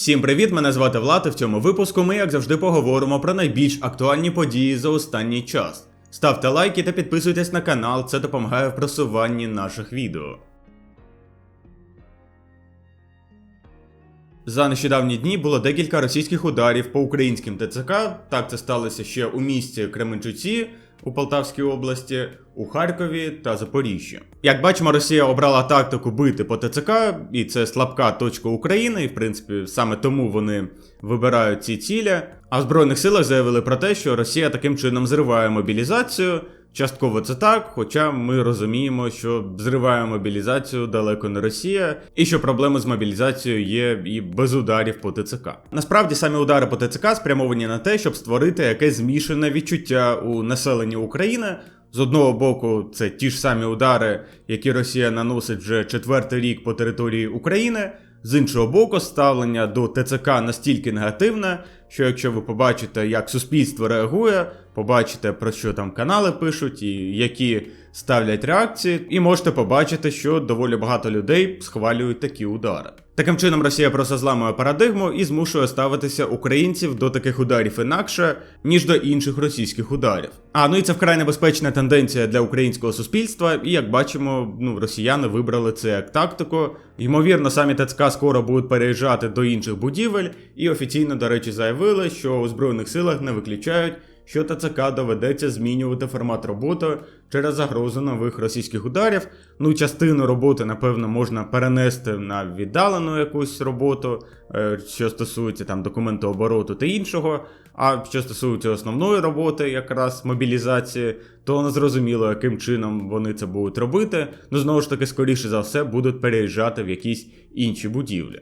Всім привіт! Мене звати Влад. і В цьому випуску ми, як завжди, поговоримо про найбільш актуальні події за останній час. Ставте лайки та підписуйтесь на канал, це допомагає в просуванні наших відео. За нещодавні дні було декілька російських ударів по українським ТЦК. Так це сталося ще у місті Кременчуці у Полтавській області, у Харкові та Запоріжжі. Як бачимо, Росія обрала тактику бити по ТЦК, і це слабка точка України, і в принципі саме тому вони вибирають ці цілі. А в Збройних силах заявили про те, що Росія таким чином зриває мобілізацію. Частково це так, хоча ми розуміємо, що зриває мобілізацію далеко не Росія, і що проблеми з мобілізацією є і без ударів по ТЦК. Насправді самі удари по ТЦК спрямовані на те, щоб створити якесь змішане відчуття у населенні України. З одного боку, це ті ж самі удари, які Росія наносить вже четвертий рік по території України. З іншого боку, ставлення до ТЦК настільки негативне, що якщо ви побачите, як суспільство реагує, побачите про що там канали пишуть і які ставлять реакції, і можете побачити, що доволі багато людей схвалюють такі удари. Таким чином, Росія просто зламує парадигму і змушує ставитися українців до таких ударів інакше, ніж до інших російських ударів. А ну і це вкрай небезпечна тенденція для українського суспільства, і як бачимо, ну росіяни вибрали це як тактику. Ймовірно, самі ТЦК скоро будуть переїжджати до інших будівель, і офіційно, до речі, заявили, що у збройних силах не виключають що ТЦК доведеться змінювати формат роботи через загрозу нових російських ударів. Ну, частину роботи, напевно, можна перенести на віддалену якусь роботу, е, що стосується там документообороту та іншого. А що стосується основної роботи, якраз мобілізації, то не зрозуміло, яким чином вони це будуть робити. Ну знову ж таки, скоріше за все, будуть переїжджати в якісь інші будівлі.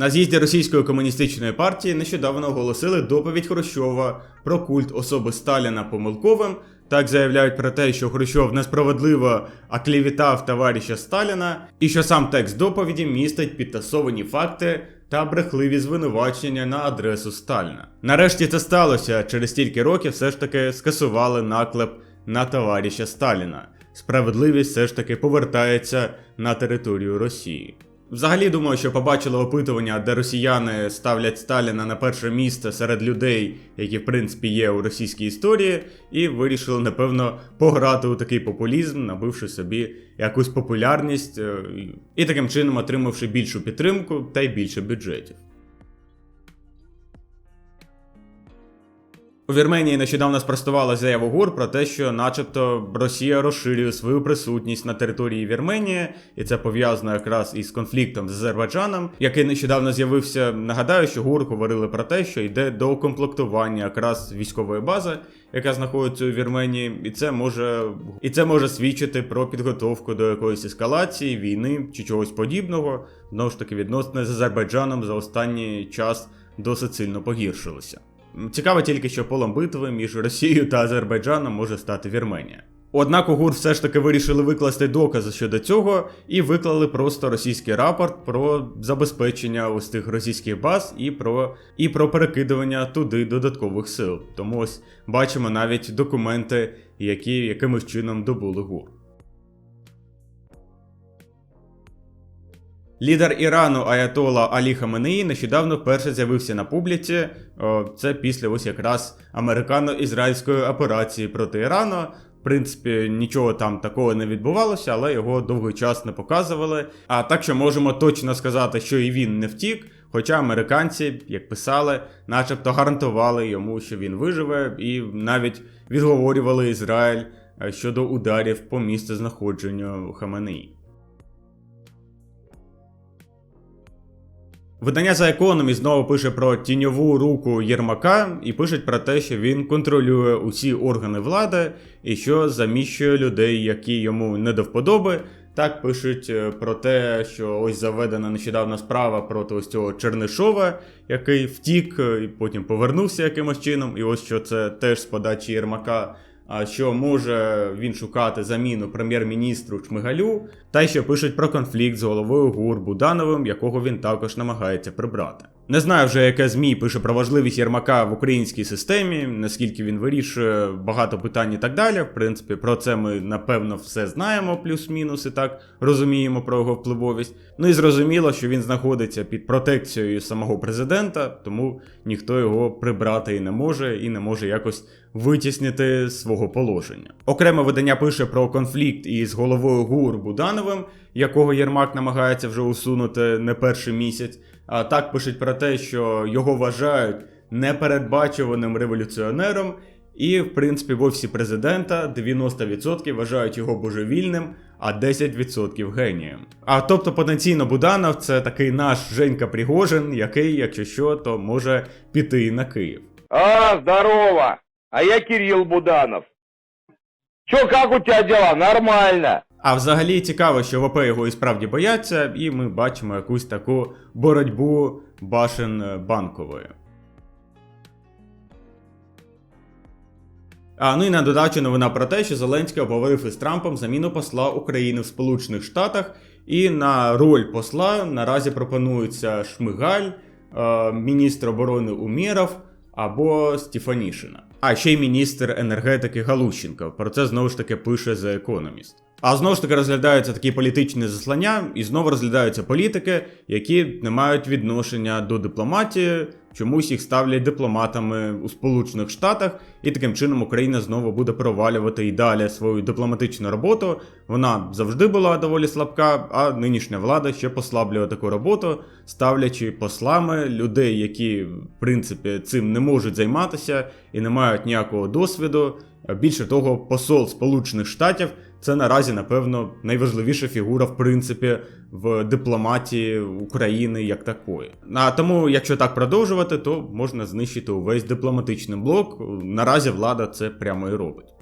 На з'їзді російської комуністичної партії нещодавно оголосили доповідь Хрущова про культ особи Сталіна помилковим. Так заявляють про те, що Хрущов несправедливо оклівітав товариша Сталіна, і що сам текст доповіді містить підтасовані факти та брехливі звинувачення на адресу Сталіна. Нарешті це сталося через стільки років все ж таки скасували наклеп на товариша Сталіна. Справедливість все ж таки повертається на територію Росії. Взагалі думаю, що побачили опитування, де росіяни ставлять Сталіна на перше місце серед людей, які в принципі є у російській історії, і вирішили, напевно, пограти у такий популізм, набивши собі якусь популярність е, і таким чином отримавши більшу підтримку та й більше бюджетів. У Вірменії нещодавно спростувала заяву ГУР про те, що, начебто, Росія розширює свою присутність на території Вірменії, і це пов'язано якраз із конфліктом з Азербайджаном, який нещодавно з'явився. Нагадаю, що ГУР говорили про те, що йде до укомплектування якраз військової бази, яка знаходиться у Вірменії, і це може і це може свідчити про підготовку до якоїсь ескалації, війни чи чогось подібного. Знову ж таки, відносини з Азербайджаном за останній час досить сильно погіршилися. Цікаво тільки, що полом битви між Росією та Азербайджаном може стати Вірменія. Однак у ГУР все ж таки вирішили викласти докази щодо цього і виклали просто російський рапорт про забезпечення ось тих російських баз і про і про перекидування туди додаткових сил. Тому ось бачимо навіть документи, які якимось чином добули ГУР. Лідер Ірану Аятола Алі Хаменеї нещодавно вперше з'явився на публіці. Це після ось якраз американо-ізраїльської операції проти Ірану. В принципі, нічого там такого не відбувалося, але його довгий час не показували. А так що можемо точно сказати, що і він не втік. Хоча американці, як писали, начебто гарантували йому, що він виживе, і навіть відговорювали Ізраїль е, щодо ударів по місцю знаходження Хаменеї. Видання за Economy знову пише про тіньову руку Єрмака і пишуть про те, що він контролює усі органи влади і що заміщує людей, які йому не до вподоби. Так пишуть е, про те, що ось заведена нещодавно справа проти ось цього Чернишова, який втік і потім повернувся якимось чином. І ось що це теж з подачі Єрмака що може він шукати заміну прем'єр-міністру Чмигалю, та й що пишуть про конфлікт з головою ГУР Будановим, якого він також намагається прибрати. Не знаю вже, яке ЗМІ пише про важливість Єрмака в українській системі, наскільки він вирішує багато питань і так далі. В принципі, про це ми напевно все знаємо, плюс-мінус і так розуміємо про його впливовість. Ну і зрозуміло, що він знаходиться під протекцією самого президента, тому ніхто його прибрати і не може, і не може якось витіснити свого положення. Окреме видання пише про конфлікт із головою ГУР Будановим, якого Єрмак намагається вже усунути не перший місяць. А так пишуть про те, що його вважають непередбачуваним революціонером, і, в принципі, в офісі президента 90% вважають його божевільним, а 10% генієм. А тобто потенційно Буданов це такий наш Женька Пригожин, який, якщо що, то може піти на Київ. А, здорово! А я Кирилл Буданов. Чё, как у тебя дела? Нормально. А взагалі цікаво, що ВП його і справді бояться, і ми бачимо якусь таку боротьбу башен е, банкової. А ну і на додачу новина про те, що Зеленський обговорив із Трампом заміну посла України в Сполучених Штатах, і на роль посла наразі пропонується Шмигаль, е, міністр оборони Умєров або Стефанішина. А ще й міністр енергетики Галущенко. Про це знову ж таки пише The Economist. А знову ж таки розглядаються такі політичні заслання, і знову розглядаються політики, які не мають відношення до дипломатії, чомусь їх ставлять дипломатами у Сполучених Штатах, і таким чином Україна знову буде провалювати і далі свою дипломатичну роботу. Вона завжди була доволі слабка, а нинішня влада ще послаблює таку роботу, ставлячи послами людей, які в принципі цим не можуть займатися і не мають ніякого досвіду. Більше того, посол Сполучених Штатів це наразі, напевно, найважливіша фігура, в принципі, в дипломатії України як такої. А тому, якщо так продовжувати, то можна знищити увесь дипломатичний блок. Наразі влада це прямо і робить.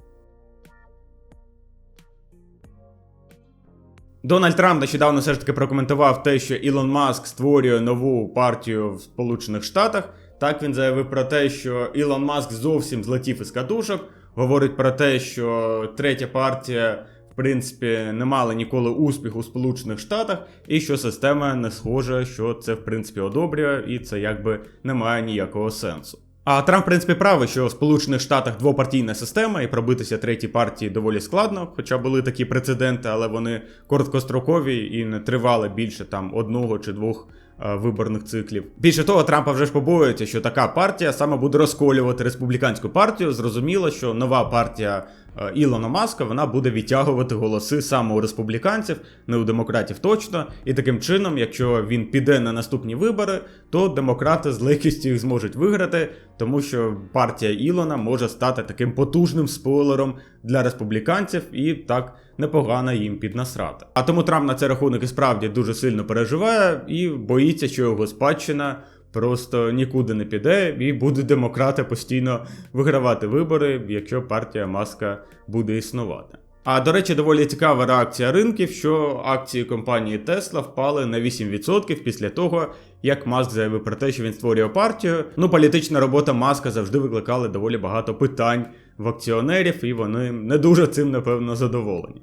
Дональд Трамп нещодавно все ж таки прокоментував те, що Ілон Маск створює нову партію в Сполучених Штатах. Так він заявив про те, що Ілон Маск зовсім злетів із катушок. Говорить про те, що третя партія, в принципі, не мала ніколи успіху у Сполучених Штатах, і що система не схожа, що це в принципі одобрює, і це якби не має ніякого сенсу. А Трамп, в принципі, правий, що в Сполучених Штатах двопартійна система, і пробитися третій партії доволі складно, хоча були такі прецеденти, але вони короткострокові і не тривали більше там одного чи двох виборних циклів. Більше того, Трампа вже ж побоюється, що така партія саме буде розколювати республіканську партію. Зрозуміло, що нова партія е, Ілона Маска вона буде відтягувати голоси саме у республіканців, не у демократів точно. І таким чином, якщо він піде на наступні вибори, то демократи з легкістю їх зможуть виграти, тому що партія Ілона може стати таким потужним спойлером для республіканців і так непогано їм піднасрати. А тому Трамп на цей рахунок і справді дуже сильно переживає і боїться, що його спадщина просто нікуди не піде, і будуть демократи постійно вигравати вибори, якщо партія Маска буде існувати. А до речі, доволі цікава реакція ринків, що акції компанії Tesla впали на 8% після того, як Маск заявив про те, що він створює партію. Ну, політична робота Маска завжди викликала доволі багато питань в акціонерів, і вони не дуже цим, напевно, задоволені.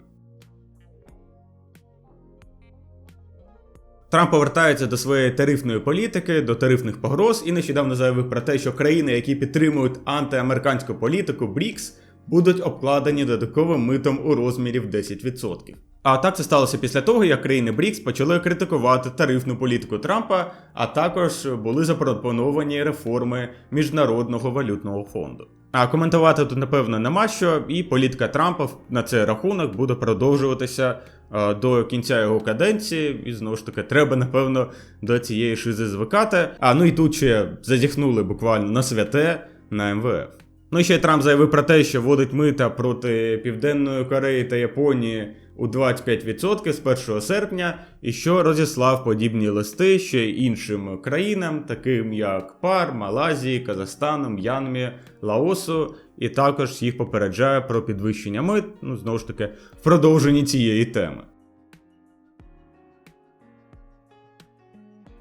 Трамп повертається до своєї тарифної політики, до тарифних погроз, і нещодавно заявив про те, що країни, які підтримують антиамериканську політику БРІКС, будуть обкладені додатковим митом у розмірі в 10%. А так це сталося після того, як країни БРІКС почали критикувати тарифну політику Трампа, а також були запропоновані реформи Міжнародного валютного фонду. А коментувати тут, напевно, нема що, і політика Трампа на цей рахунок буде продовжуватися е, до кінця його каденції, і знову ж таки, треба, напевно, до цієї шизи звикати. А ну і тут ще зазіхнули буквально на святе на МВФ. Ну і ще Трамп заявив про те, що вводить мита проти Південної Кореї та Японії у 25% з 1 серпня, і що розіслав подібні листи ще іншим країнам, таким як Пар, Малайзії, Казахстану, М'янмі, Лаосу, і також їх попереджає про підвищення мит, ну знову ж таки, в продовженні цієї теми.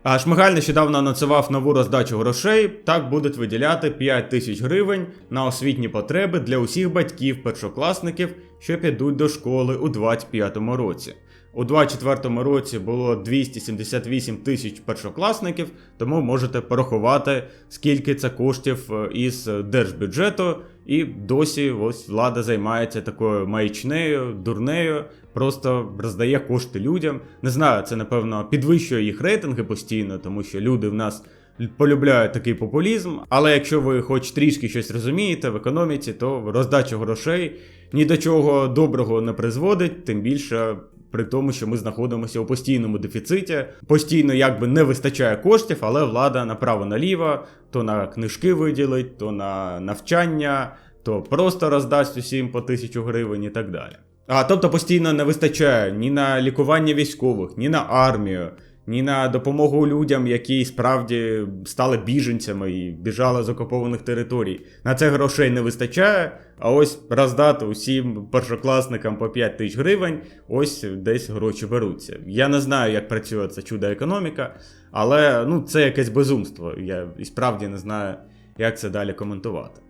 А Шмигаль нещодавно анонсував нову роздачу грошей. Так будуть виділяти 5 тисяч гривень на освітні потреби для усіх батьків першокласників, що підуть до школи у 2025 році. У 24-му році було 278 тисяч першокласників, тому можете порахувати, скільки це коштів е, із держбюджету. І досі ось влада займається такою маячнею, дурнею, просто роздає кошти людям. Не знаю, це напевно підвищує їх рейтинги постійно, тому що люди в нас полюбляють такий популізм. Але якщо ви хоч трішки щось розумієте в економіці, то роздача грошей ні до чого доброго не призводить, тим більше. При тому, що ми знаходимося у постійному дефіциті, постійно якби не вистачає коштів, але влада направо-наліво то на книжки виділить, то на навчання, то просто роздасть усім по тисячу гривень і так далі. А тобто постійно не вистачає ні на лікування військових, ні на армію, ні на допомогу людям, які справді стали біженцями і біжали з окупованих територій. На це грошей не вистачає. А ось роздати усім першокласникам по 5 тисяч гривень, ось десь гроші беруться. Я не знаю, як працює ця чудо економіка, але ну, це якесь безумство. Я і справді не знаю, як це далі коментувати.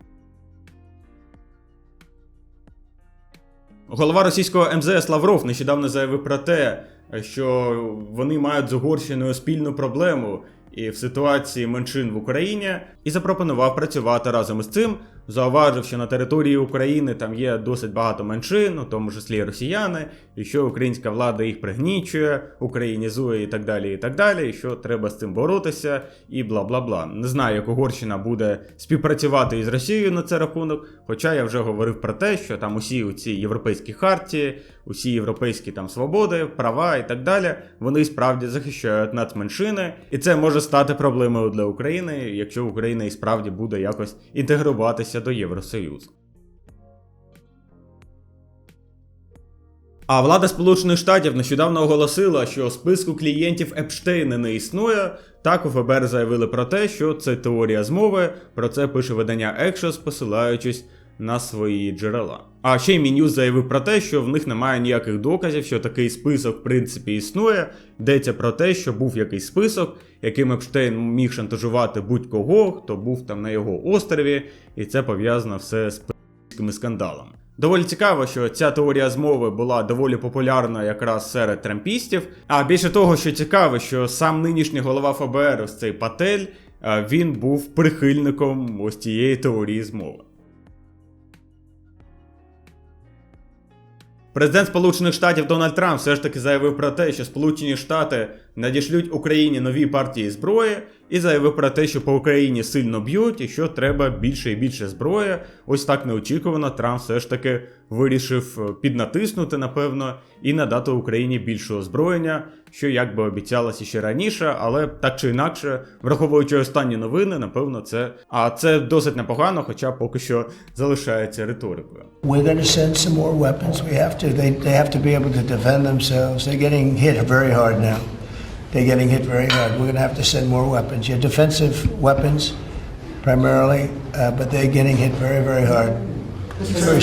Голова російського МЗС Лавров нещодавно заявив про те, що вони мають з Угорщиною спільну проблему і в ситуації меншин в Україні, і запропонував працювати разом із цим. Зауважив, що на території України там є досить багато меншин, у тому числі росіяни, і що українська влада їх пригнічує, українізує і так далі, і так далі, і що треба з цим боротися, і бла бла бла. Не знаю, як Угорщина буде співпрацювати із Росією на цей рахунок. Хоча я вже говорив про те, що там усі ці європейські хартії, усі європейські там свободи, права і так далі, вони справді захищають нацменшини, і це може стати проблемою для України, якщо Україна і справді буде якось інтегруватися до Євросоюзу. А влада Сполучених Штатів нещодавно оголосила, що списку клієнтів Епштейна не існує. Так у ФБР заявили про те, що це теорія змови. Про це пише видання Axios, посилаючись на свої джерела. А ще й Мінюс заявив про те, що в них немає ніяких доказів, що такий список в принципі існує. Йдеться про те, що був якийсь список, яким Епштейн міг шантажувати будь-кого, хто був там на його острові, і це пов'язано все з пи***скими скандалами. Доволі цікаво, що ця теорія змови була доволі популярна якраз серед трампістів. А більше того, що цікаво, що сам нинішній голова ФБР, ось цей Патель, він був прихильником ось цієї теорії змови. Президент Сполучених Штатів Дональд Трамп все ж таки заявив про те, що Сполучені Штати надішлють Україні нові партії зброї, і заявив про те, що по Україні сильно б'ють і що треба більше і більше зброї. Ось так неочікувано Трамп все ж таки вирішив е, піднатиснути, напевно, і надати Україні більше озброєння, що як би обіцялося ще раніше, але так чи інакше, враховуючи останні новини, напевно, це. А це досить непогано, хоча поки що залишається риторикою. We're going to. They, they getting hit very hard now. They're getting hit very hard. We're going to have to send more weapons. Yeah, defensive weapons primarily, uh, but they're getting hit very, very hard. Very.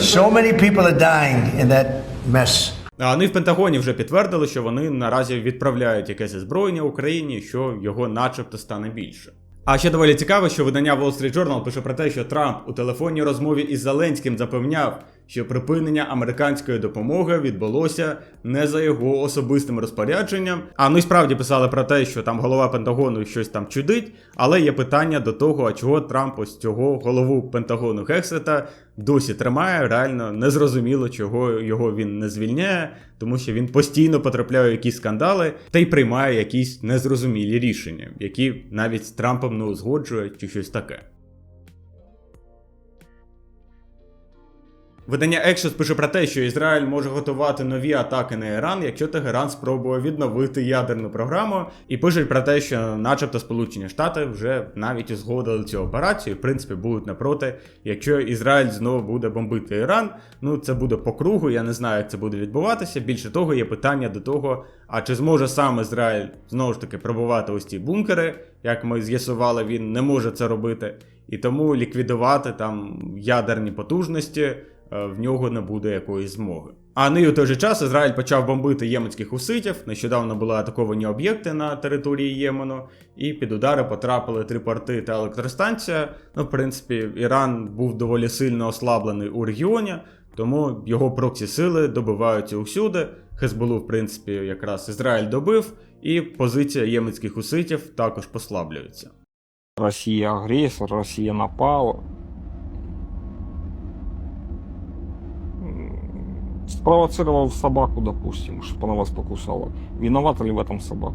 So many people are dying in that mess. А вони в Пентагоні вже підтвердили, що вони наразі відправляють якесь озброєння Україні, що його начебто стане більше. А ще доволі цікаво, що видання Wall Street Journal пише про те, що Трамп у телефонній розмові із Зеленським запевняв, що припинення американської допомоги відбулося не за його особистим розпорядженням. А ну і справді писали про те, що там голова Пентагону щось там чудить, але є питання до того, а чого Трамп ось цього голову Пентагону Гексета досі тримає. Реально незрозуміло, чого його він не звільняє, тому що він постійно потрапляє в якісь скандали та й приймає якісь незрозумілі рішення, які навіть з Трампом не узгоджує чи щось таке. Видання Axios пише про те, що Ізраїль може готувати нові атаки на Іран, якщо Тегеран спробує відновити ядерну програму, і пишуть про те, що, начебто, Сполучені Штати вже навіть узгодили цю операцію, в принципі, будуть напроти, якщо Ізраїль знову буде бомбити Іран. Ну це буде по кругу. Я не знаю, як це буде відбуватися. Більше того, є питання до того, а чи зможе сам Ізраїль знову ж таки пробувати ось ці бункери, як ми з'ясували, він не може це робити, і тому ліквідувати там ядерні потужності в нього не буде якоїсь змоги. А ну у той же час Ізраїль почав бомбити єменських хуситів. Нещодавно були атаковані об'єкти на території Ємену, і під удари потрапили три порти та електростанція. Ну, в принципі, Іран був доволі сильно ослаблений у регіоні, тому його проксі сили добиваються усюди. Хезболу, в принципі, якраз Ізраїль добив, і позиція єменських хуситів також послаблюється. Россия агрессор, Россия напала. Спровоцировал собаку, допустим, чтобы она вас покусала. Виновата ли в этом собака?